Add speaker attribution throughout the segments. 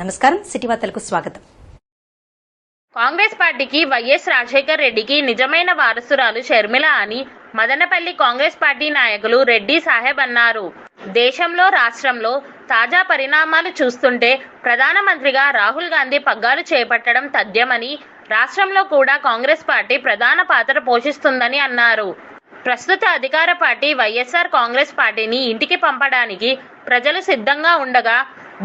Speaker 1: నమస్కారం. సిటీ వార్తలకు స్వాగతం.
Speaker 2: కాంగ్రెస్ పార్టీకి వైఎస్ రాజశేఖర్ రెడ్డికి నిజమైన వారసురాలు షర్మిల అని మదనపల్లి కాంగ్రెస్ పార్టీ నాయకులు రెడ్డి సాహెబ్ అన్నారు. దేశంలో రాష్ట్రంలో తాజా పరిణామాలు చూస్తుంటే ప్రధానమంత్రిగా రాహుల్ గాంధీ పగ్గాలు చేపట్టడం తథ్యమని రాష్ట్రంలో కూడా కాంగ్రెస్ పార్టీ ప్రధాన పాత్ర పోషిస్తుందని అన్నారు. ప్రస్తుత అధికార పార్టీ వైఎస్ఆర్ కాంగ్రెస్ పార్టీని ఇంటికి పంపడానికి ప్రజలు సిద్ధంగా ఉండగా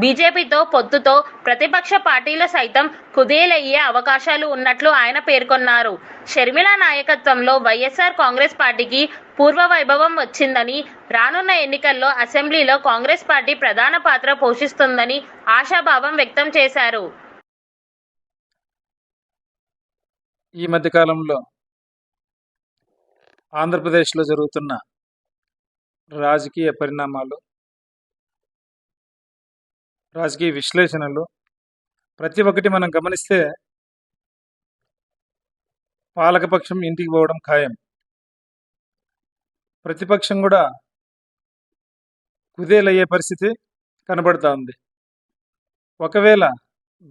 Speaker 2: బీజేపీతో పొత్తుతో ప్రతిపక్ష పార్టీలు సైతం కుదేలయ్యే అవకాశాలు ఉన్నట్లు ఆయన పేర్కొన్నారు. షర్మిల నాయకత్వంలో వైఎస్ఆర్ కాంగ్రెస్ పార్టీకి పూర్వ వైభవం వచ్చిందని రానున్న ఎన్నికల్లో అసెంబ్లీలో కాంగ్రెస్ పార్టీ ప్రధాన పాత్ర పోషిస్తుందని ఆశాభావం వ్యక్తం చేశారు.
Speaker 3: ఈ మధ్యకాలంలో ఆంధ్రప్రదేశ్లో జరుగుతున్న రాజకీయ పరిణామాలు రాజకీయ విశ్లేషణలు ప్రతి ఒక్కటి మనం గమనిస్తే పాలకపక్షం ఇంటికి పోవడం ఖాయం. ప్రతిపక్షం కూడా కుదేలయ్యే పరిస్థితి కనబడుతూ ఉంది. ఒకవేళ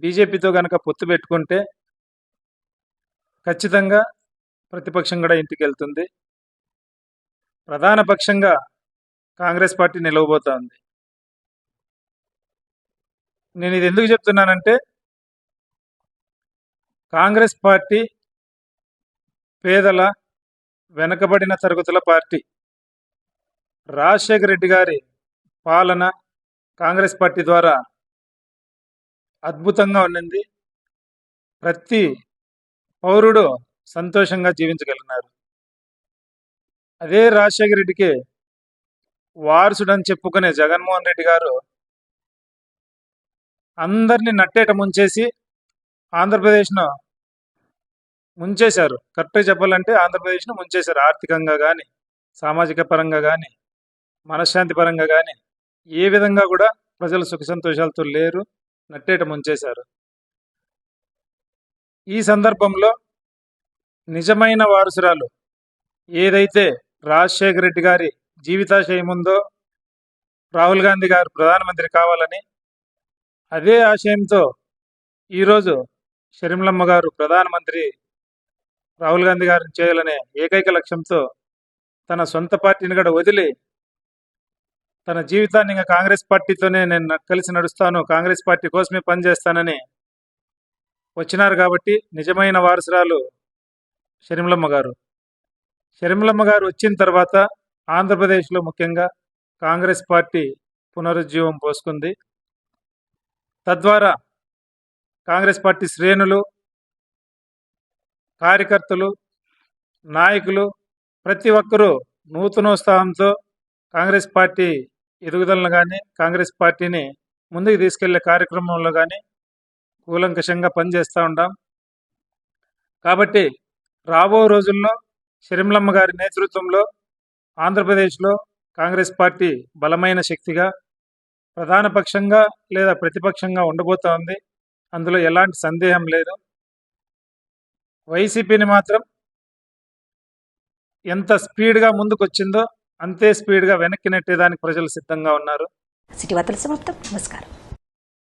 Speaker 3: బీజేపీతో కనుక పొత్తు పెట్టుకుంటే ఖచ్చితంగా ప్రతిపక్షం కూడా ఇంటికి వెళ్తుంది. ప్రధాన పక్షంగా కాంగ్రెస్ పార్టీ నిలవబోతోంది నేను ఇది ఎందుకు చెప్తున్నానంటే కాంగ్రెస్ పార్టీ పేదల వెనకబడిన తరగతుల పార్టీ. రాజశేఖర రెడ్డి గారి పాలన కాంగ్రెస్ పార్టీ ద్వారా అద్భుతంగా ఉండింది. ప్రతి పౌరుడు సంతోషంగా జీవించగలిగినారు. అదే రాజశేఖర రెడ్డికి వారసుడని చెప్పుకునే జగన్మోహన్ రెడ్డి గారు అందరినీ నట్టేట ముంచేసి ఆంధ్రప్రదేశ్ను ముంచేశారు. కరెక్ట్గా చెప్పాలంటే ఆంధ్రప్రదేశ్ను ముంచేశారు. ఆర్థికంగా కానీ సామాజిక పరంగా కానీ మనశ్శాంతి పరంగా కానీ ఏ విధంగా కూడా ప్రజలు సుఖ సంతోషాలతో లేరు నట్టేట ముంచేశారు. ఈ సందర్భంలో నిజమైన వారసురాలు ఏదైతే రాజశేఖర రెడ్డి గారి జీవితాశయం ఉందో రాహుల్ గాంధీ గారు ప్రధానమంత్రి కావాలని అదే ఆశయంతో ఈరోజు షర్మిలమ్మ గారు ప్రధానమంత్రి రాహుల్ గాంధీ గారిని చేయాలనే ఏకైక లక్ష్యంతో తన సొంత పార్టీని కూడా వదిలి తన జీవితాన్ని ఇంకా కాంగ్రెస్ పార్టీతోనే నేను కలిసి నడుస్తాను కాంగ్రెస్ పార్టీ కోసమే పనిచేస్తానని వచ్చినారు కాబట్టి నిజమైన వారసురాలు షర్మిలమ్మ గారు. షర్మిలమ్మ గారు వచ్చిన తర్వాత ఆంధ్రప్రదేశ్లో ముఖ్యంగా కాంగ్రెస్ పార్టీ పునరుజ్జీవం పోసుకుంది. తద్వారా కాంగ్రెస్ పార్టీ శ్రేణులు కార్యకర్తలు నాయకులు ప్రతి ఒక్కరూ నూతనోత్సాహంతో కాంగ్రెస్ పార్టీ ఎదుగుదలను కానీ కాంగ్రెస్ పార్టీని ముందుకు తీసుకెళ్ళే కార్యక్రమంలో కానీ కూలంకషంగా పనిచేస్తూ ఉంటాం కాబట్టి రాబో రోజుల్లో షరిమ్లమ్మ గారి నేతృత్వంలో ఆంధ్రప్రదేశ్లో కాంగ్రెస్ పార్టీ బలమైన శక్తిగా ప్రధాన పక్షంగా లేదా ప్రతిపక్షంగా ఉండబోతోంది. అందులో ఎలాంటి సందేహం లేదు. వైసీపీని మాత్రం ఎంత స్పీడ్గా ముందుకు వచ్చిందో అంతే స్పీడ్గా వెనక్కి నెట్టేదానికి ప్రజలు సిద్ధంగా ఉన్నారు.
Speaker 1: సిటీ వార్తల సమాప్తం. నమస్కారం.